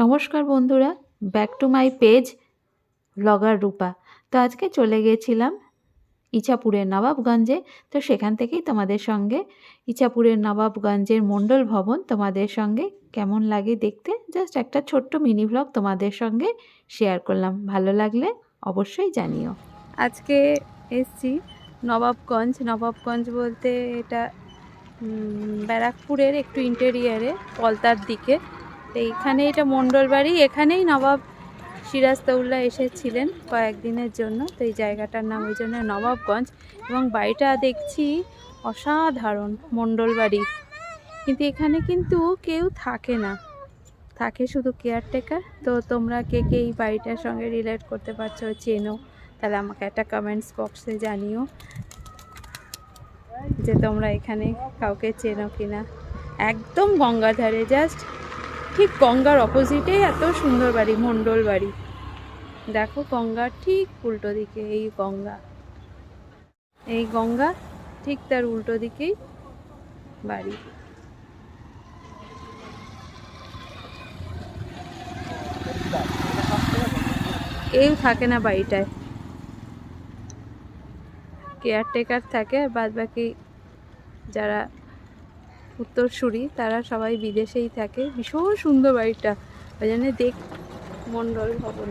নমস্কার বন্ধুরা back to my page blogger Rupa. তো আজকে চলে গেছিলাম ইছাপুরের নবাবগঞ্জে। তো সেখান থেকেই তোমাদের সঙ্গে ইছাপুরের নবাবগঞ্জের মণ্ডল ভবন তোমাদের সঙ্গে কেমন লাগে দেখতে জাস্ট একটা ছোট্ট মিনি ব্লগ তোমাদের সঙ্গে শেয়ার করলাম। ভালো লাগলে অবশ্যই জানিও। আজকে এসছি নবাবগঞ্জ। নবাবগঞ্জ বলতে এটা ব্যারাকপুরের একটু ইন্টেরিয়ারে পলতার দিকে। তো এইখানে এটা মণ্ডল বাড়ি, এখানেই নবাব সিরাজদৌল্লা এসেছিলেন কয়েকদিনের জন্য। তো এই জায়গাটার নাম ওই জন্য নবাবগঞ্জ। এবং বাড়িটা দেখছি অসাধারণ মণ্ডল বাড়ি। কিন্তু এখানে কিন্তু কেউ থাকে না। থাকে শুধু কেয়ারটেকার। তো তোমরা কে কে এই বাড়িটার সঙ্গে রিলেট করতে পারছ চেনো? তাহলে আমাকে একটা কমেন্টস বক্সে জানিও যে তোমরা এখানে কাউকে চেনো কিনা। একদম গঙ্গাধারে জাস্ট ঠিক গঙ্গার অপোজিটে এত সুন্দর বাড়ি, মণ্ডল বাড়ি। দেখো গঙ্গার ঠিক উল্টো দিকে, এই গঙ্গা। এই গঙ্গা ঠিক তার উল্টো দিকেই বাড়ি। কেউ থাকে না বাড়িটায়। কেয়ারটেকার থাকে বাদ বাকি যারা উত্তরসূরি তারা সবাই বিদেশেই থাকে। ভীষণ সুন্দর বাড়িটা। ওই জন্য দেখ মণ্ডল ভবন।